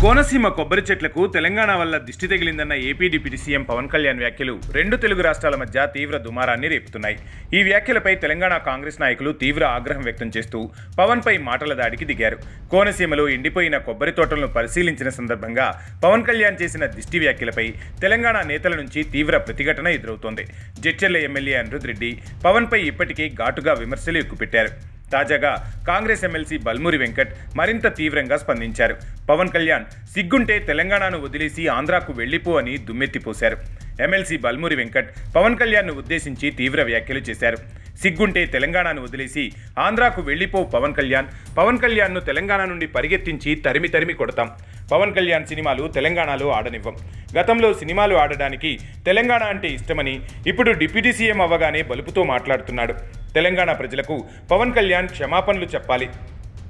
కోనసీమ కొబ్బరి చెట్లకు తెలంగాణ వల్ల దిష్టి తగిలిందన్న AP deputy CM Pawan Kalyan వ్యాఖ్యలు రెండు తెలుగు రాష్ట్రాల మధ్య తీవ్ర దుమారాన్ని రేపుతున్నాయి. ఈ వ్యాఖ్యలపై తెలంగాణ కాంగ్రెస్ నాయకులు తీవ్ర ఆగ్రహం వ్యక్తం చేస్తూ పవన్ పై మాటల దాడికి దిగారు. కోనసీమలో ఎండిపోయిన కొబ్బరి తోటలను పరిశీలించిన సందర్భంగా పవన్ కళ్యాణ్ చేసిన దిష్టి వ్యాఖ్యలపై తెలంగాణ నేతల నుంచి తీవ్ర ప్రతిఘటన ఎదురవుతోంది. జడ్చర్ల ఎమ్మెల్యే అనిరుద్ రెడ్డి పవన్ పై ఇప్పటికే ఘాటుగా విమర్శలు ఎక్కుపెట్టారు. తాజాగా కాంగ్రెస్ ఎమ్మెల్సీ బల్మూరి వెంకట్ మరింత తీవ్రంగా స్పందించారు. పవన్ కళ్యాణ్ సిగ్గుంటే తెలంగాణను వదిలేసి ఆంధ్రాకు వెళ్ళిపో అని దుమ్మెత్తిపోశారు. ఎమ్మెల్సీ బల్మూరి వెంకట్ పవన్ కళ్యాణ్ను ఉద్దేశించి తీవ్ర వ్యాఖ్యలు చేశారు. సిగ్గుంటే తెలంగాణను వదిలేసి ఆంధ్రాకు వెళ్ళిపో పవన్ కళ్యాణ్ పవన్ కళ్యాణ్ను తెలంగాణ నుండి పరిగెత్తించి తరిమి తరిమి కొడతాం. పవన్ కళ్యాణ్ సినిమాలు తెలంగాణలో ఆడనివ్వం. గతంలో సినిమాలు ఆడడానికి తెలంగాణ అంటే ఇష్టమని ఇప్పుడు డిప్యూటీ సీఎం అవ్వగానే బలుపుతో మాట్లాడుతున్నాడు. తెలంగాణ ప్రజలకు పవన్ కళ్యాణ్ క్షమాపణలు చెప్పాలి.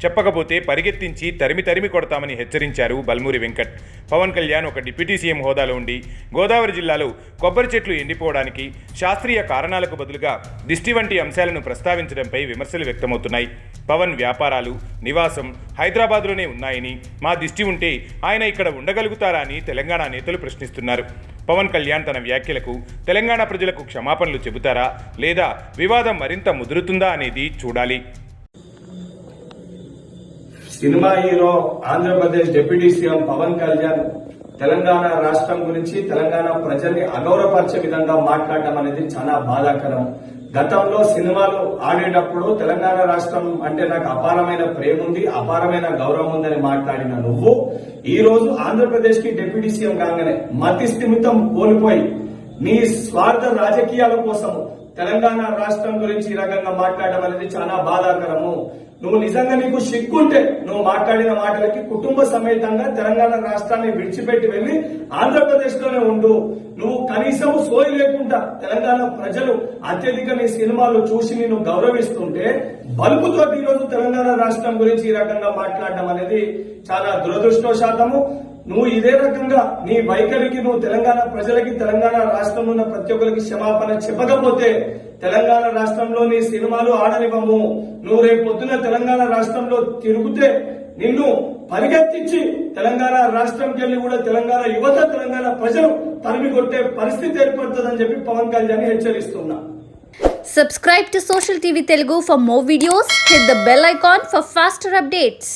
చెప్పకపోతే పరిగెత్తించి తరిమి తరిమి కొడతామని హెచ్చరించారు బల్మూరి వెంకట్. పవన్ కళ్యాణ్ ఒక డిప్యూటీ సీఎం హోదాలో ఉండి గోదావరి జిల్లాలో కొబ్బరి చెట్లు ఎండిపోవడానికి శాస్త్రీయ కారణాలకు బదులుగా దిష్టి వంటి అంశాలను ప్రస్తావించడంపై విమర్శలు వ్యక్తమవుతున్నాయి. పవన్ వ్యాపారాలు నివాసం హైదరాబాద్లోనే ఉన్నాయని మా దిష్టి ఉంటే ఆయన ఇక్కడ ఉండగలుగుతారా అని తెలంగాణ నేతలు ప్రశ్నిస్తున్నారు. పవన్ కళ్యాణ్ తన వ్యాఖ్యలకు తెలంగాణ ప్రజలకు క్షమాపణలు చెబుతారా? లేదా వివాదం మరింత ముదురుతుందా అనేది చూడాలి. Cinema hero Andhra Pradesh deputy CM Pawan Kalyan Telangana రాష్ట్రం గురించి తెలంగాణ ప్రజల్ని అగౌరవపరిచే విధంగా మాట్లాడటం అనేది చాలా బాధాకరం. గతంలో సినిమాలు ఆడేటప్పుడు తెలంగాణ రాష్ట్రం అంటే నాకు అపారమైన ప్రేమ ఉంది అపారమైన గౌరవం ఉందని మాట్లాడిన నువ్వు ఈ రోజు ఆంధ్రప్రదేశ్కి డిప్యూటీ సీఎం కాగానే మతి స్థిమితం కోల్పోయి నీ స్వార్థ రాజకీయాల కోసం తెలంగాణ రాష్ట్రం గురించి ఈ రకంగా మాట్లాడడం అనేది చాలా బాధాకరము. నువ్వు నిజంగా నీకు సిగ్గుంటే నువ్వు మాట్లాడిన మాటలకి కుటుంబ సమేతంగా తెలంగాణ రాష్ట్రాన్ని విడిచిపెట్టి వెళ్ళి ఆంధ్రప్రదేశ్లోనే ఉండు. నువ్వు కనీసం సోయి లేకుండా తెలంగాణ ప్రజలు అత్యధిక నీ సినిమాలు చూసి నిన్ను గౌరవిస్తుంటే బల్బుతో ఈ రోజు తెలంగాణ రాష్ట్రం గురించి ఈ రకంగా మాట్లాడడం అనేది చాలా దురదృష్టవశాతము. నువ్వు ఇదే రకంగా నీ వైఖరికి నువ్వు తెలంగాణ ప్రజలకి తెలంగాణ రాష్ట్రంలో ఉన్న ప్రతి ఒక్కరికి క్షమాపణ చెప్పకపోతే తెలంగాణ రాష్ట్రంలో నీ సినిమాలు ఆడనివ్వము నువ్వు రేపు పొద్దున తెలంగాణ రాష్ట్రంలో తిరుగుతే నిన్ను పరిగెత్తించి తెలంగాణ రాష్ట్రంకి వెళ్ళి కూడా తెలంగాణ యువత తెలంగాణ ప్రజలు తరిమి కొట్టే పరిస్థితి ఏర్పడుతుందని చెప్పి పవన్ కళ్యాణ్ హెచ్చరిస్తున్నా Subscribe to Social TV Telugu for more videos. Hit the bell icon for faster updates.